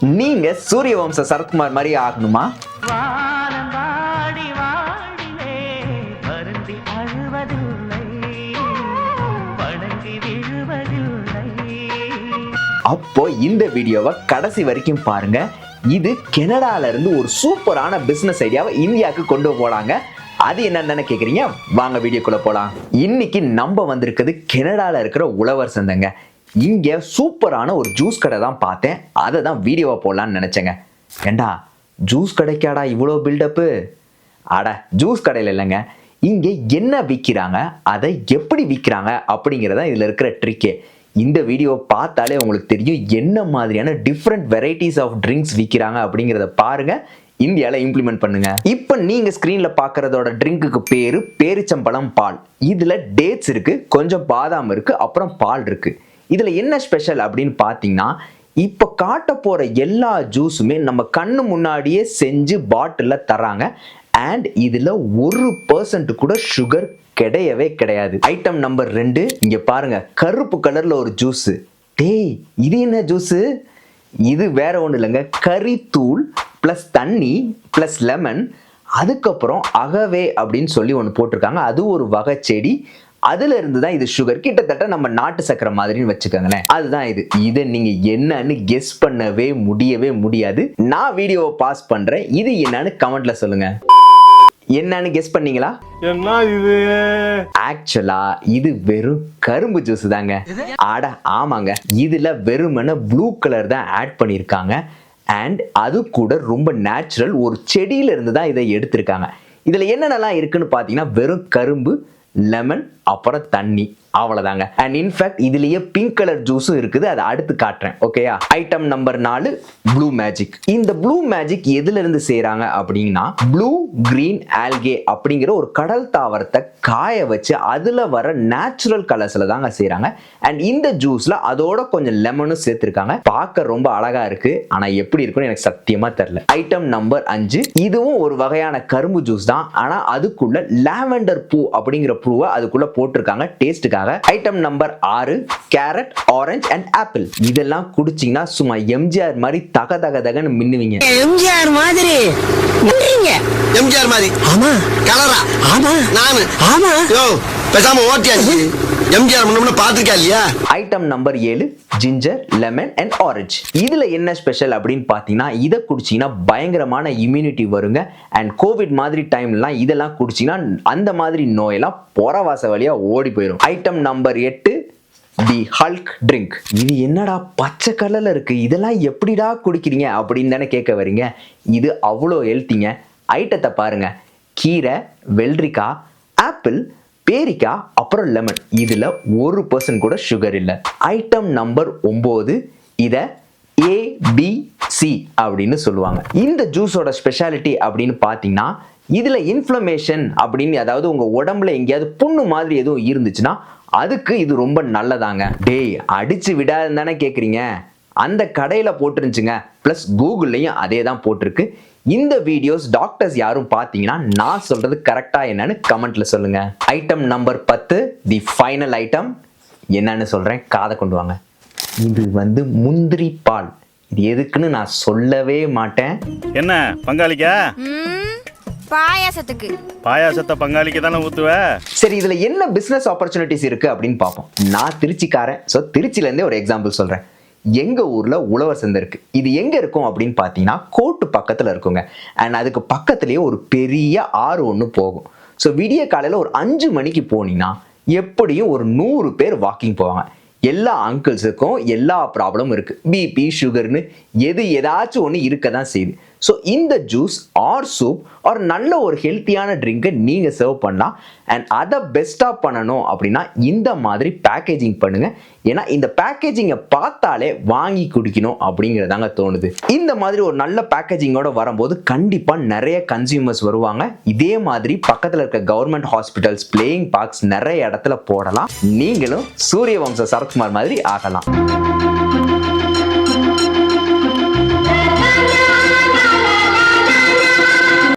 நீங்க சூரிய வம்ச சரத்குமார் மாதிரி ஆகணுமா? அப்போ இந்த வீடியோவை கடைசி வரைக்கும் பாருங்க. இது கனடால இருந்து ஒரு சூப்பரான பிசினஸ் ஐடியாவை இந்தியாவுக்கு கொண்டு போலாங்க அது என்னன்னு கேக்குறீங்க? வாங்க வீடியோக்குள்ள போலாம். இன்னைக்கு நம்ம வந்திருக்கிறது கனடால இருக்கிற உழவர் சந்தைங்க. இங்கே சூப்பரான ஒரு ஜூஸ் கடை தான் பார்த்தேன். அதை தான் வீடியோவை போடலான்னு நினச்சேங்க. ஏண்டா ஜூஸ் கடைக்காடா இவ்வளோ பில்டப்பு அட ஜூஸ் கடையில் இல்லைங்க. இங்கே என்ன விற்கிறாங்க அதை எப்படி விற்கிறாங்க அப்படிங்கிறதா இதில் இருக்கிற ட்ரிக்கே இந்த வீடியோவை பார்த்தாலே உங்களுக்கு தெரியும் என்ன மாதிரியான டிஃப்ரெண்ட் வெரைட்டிஸ் ஆஃப் ட்ரிங்க்ஸ் விற்கிறாங்க அப்படிங்கிறத பாருங்க. இந்தியாவில் இம்ப்ளிமெண்ட் பண்ணுங்க. இப்போ நீங்கள் ஸ்க்ரீனில் பார்க்குறதோட ட்ரிங்க்குக்கு பேர் பேரிச்சம்பழம் பால். இதில் டேட்ஸ் இருக்குது கொஞ்சம் பாதாம் இருக்குது அப்புறம் பால் இருக்குது இதில் என்ன ஸ்பெஷல் அப்படின்னு பார்த்தீங்கன்னா இப்போ காட்ட போகிற எல்லா ஜூஸுமே நம்ம கண்ணு முன்னாடியே செஞ்சு பாட்டிலில் தராங்க அண்ட் இதில் ஒரு பர்சன்ட் கூட சுகர் கிடையவே கிடையாது. ஐட்டம் நம்பர் ரெண்டு இங்கே பாருங்கள் கருப்பு கலரில் ஒரு ஜூஸு டேய் இது என்ன ஜூஸு இது வேற ஒன்றும் இல்லைங்க. கறித்தூள் ப்ளஸ் தண்ணி ப்ளஸ் லெமன் அதுக்கப்புறம் அகவே அப்படின்னு சொல்லி ஒன்று போட்டிருக்காங்க. அது ஒரு வகை செடி. அதுல இருந்து தான் இது சுகர் கிட்டத்தட்ட நம்ம நாட்டு சக்கரை மாதிரின்னு வச்சுக்கோங்களேன். அதுதான் இது. இதை நீங்க என்னன்னு கெஸ் பண்ணவே முடியவே முடியாது. நான் வீடியோவை பாஸ் பண்றேன். இது என்னன்னு கமெண்ட்ல சொல்லுங்க. என்னன்னு கெஸ் பண்ணீங்களா? என்ன இது? ஆக்சுவலா இது வெறும் கரும்பு ஜூஸ் தாங்க. அட ஆமாங்க. இதுல வெறுமனே ப்ளூ கலர் தான் ஆட் பண்ணியிருக்காங்க. அண்ட் அது கூட ரொம்ப நேச்சுரல் ஒரு செடியில இருந்து தான் இதை எடுத்திருக்காங்க. இதுல என்னென்னலாம் இருக்குன்னு பார்த்தீங்கன்னா வெறும் கரும்பு லெமன் அப்புறம் தண்ணி. அவ்வளோதாங்க அண்ட் இன்ஃபேக்ட் இதுலயே பிங்க் கலர் ஜூஸும் இருக்குது. அதை அடுத்து காட்டுறேன். ஓகேயா ஐட்டம் நம்பர் நாலு ப்ளூ மேஜிக் இந்த ப்ளூ மேஜிக் எதுல இருந்து அப்படின்னா ப்ளூ கிரீன் ஆல்கே அப்படிங்கிற ஒரு கடல் தாவரத்தை காய வச்சு அதுல வர நேச்சுரல் கலர்ஸ்ல தாங்க செய்கிறாங்க அண்ட் இந்த ஜூஸ்ல அதோட கொஞ்சம் லெமனும் சேர்த்திருக்காங்க. பார்க்க ரொம்ப அழகா இருக்கு. ஆனா எப்படி இருக்குன்னு எனக்கு சத்தியமா தெரியல. ஐட்டம் நம்பர் அஞ்சு இதுவும் ஒரு வகையான கரும்பு ஜூஸ் தான். ஆனா அதுக்குள்ள லாவெண்டர் பூ அப்படிங்கிற பூவை அதுக்குள்ள போட்டிருக்காங்க. டேஸ்ட்டுக்காக ஐட்டம் நம்பர் ஆறு கேரட் ஆரஞ்சு அண்ட் ஆப்பிள் இதெல்லாம் குடிச்சீங்கன்னா சும்மா எம்ஜிஆர் மாதிரி தக தக தகன்னு மின்னுவீங்க. எம்ஜிஆர் மாதிரி எம்ஜிஆர் மாதிரி. ஆமா. கலரா ஆமா. நானு. ஆமா. யோ பேசாம ஓட்டியாச்சு. எம்ஜிஆர் முன்ன பாத்திருக்கா இல்லையா? ஐட்டம் நம்பர் ஏழு ஜிஞ்சர் லெமன் அண்ட் ஆரஞ்சு இதுல என்ன ஸ்பெஷல் அப்படின்னு பார்த்தீங்கன்னா இதை குடிச்சீங்கன்னா பயங்கரமான இம்யூனிட்டி வருங்க. அண்ட் கோவிட் மாதிரி டைம்லாம் இதெல்லாம் குடிச்சீங்கன்னா அந்த மாதிரி நோயெல்லாம் புறவாச வழியா ஓடி போயிடும் ஐட்டம் நம்பர் எட்டு தி ஹல்க் ட்ரிங்க் இது என்னடா பச்சை கலர்ல இருக்கு? இதெல்லாம் எப்படிடா குடிக்கிறீங்க அப்படின்னு தானே கேட்க வரீங்க. இது அவ்வளோ ஹெல்த்திங்க ஐட்டத்தை பாருங்க. கீரை வெள்ளரிக்காய் ஆப்பிள் பேரிக்கா அப்புறம் லெமன் இதில் ஒரு பர்சன்ட் கூட சுகர் இல்லை. ஐட்டம் நம்பர் ஒம்பது இதை ஏபிசி அப்படின்னு சொல்லுவாங்க. இந்த ஜூஸோட ஸ்பெஷாலிட்டி அப்படின்னு பார்த்தீங்கன்னா இதில் இன்ஃப்ளமேஷன் அப்படின்னு அதாவது உங்கள் உடம்புல எங்கேயாவது புண்ணு மாதிரி எதுவும் இருந்துச்சுன்னா அதுக்கு இது ரொம்ப நல்லதாங்க. டேய் அடிச்சு விடாதுன்னு தானே கேட்குறீங்க அந்த கடையில் போட்டுருந்துச்சுங்க. ப்ளஸ் கூகுள்லையும் அதே தான் போட்டிருக்கு. இந்த வீடியோஸ் டாக்டர்ஸ் யாரும் பார்த்தீங்கன்னா நான் சொல்றது கரெக்டா என்னன்னு கமெண்ட்ல சொல்லுங்க. ஐட்டம் நம்பர் பத்து தி ஃபைனல் ஐட்டம் என்னன்னு சொல்றேன் காதை கொண்டு வாங்க. இது வந்து முந்திரி பால். இது எதுக்குன்னு நான் சொல்லவே மாட்டேன். என்ன பங்காளிக்கா? ம், பாயாசத்துக்கு. பாயாசத்தை பங்காளிக்கு தானே ஊத்துவ? சரி இதுல என்ன பிசினஸ் ஆப்பர்ச்சுனிட்டிஸ் இருக்கு அப்படின்னு பார்ப்போம். நான் திருச்சிக்காரன் ஸோ திருச்சில இருந்தே ஒரு எக்ஸாம்பிள் சொல்றேன். எங்க ஊர்ல உழவர் சந்தை இருக்கு. இது எங்க இருக்கும் அப்படின்னு பார்த்தீங்கன்னா கோட்டு பக்கத்துல இருக்குங்க. அண்ட் அதுக்கு பக்கத்துலயே ஒரு பெரிய ஆறு ஒன்று போகும். ஸோ விடிய காலையில ஒரு அஞ்சு மணிக்கு போனீங்கன்னா எப்படியும் ஒரு நூறு பேர் வாக்கிங் போவாங்க. எல்லா அங்கிள்ஸுக்கும் எல்லா ப்ராப்ளமும் இருக்கு. பிபி சுகர்னு எது ஏதாச்சும் ஒன்று இருக்க தான் செய்யுது. ஸோ இந்த ஜூஸ் ஆர் சூப் ஆர் நல்ல ஒரு ஹெல்த்தியான ட்ரிங்கை நீங்கள் சர்வ் பண்ணலாம் அண்ட் அதை பெஸ்ட்டாக பண்ணணும் அப்படின்னா இந்த மாதிரி பேக்கேஜிங் பண்ணுங்கள் ஏன்னா இந்த பேக்கேஜிங்கை பார்த்தாலே வாங்கி குடிக்கணும் அப்படிங்கிறதாங்க தோணுது. இந்த மாதிரி ஒரு நல்ல பேக்கேஜிங்கோட வரும்போது கண்டிப்பாக நிறைய கன்சியூமர்ஸ் வருவாங்க. இதே மாதிரி பக்கத்தில் இருக்க கவர்மெண்ட் ஹாஸ்பிட்டல்ஸ் பிளேயிங் பார்க்ஸ் நிறைய இடத்துல போடலாம். நீங்களும் சூரிய வம்ச சரத்குமார் மாதிரி ஆகலாம்.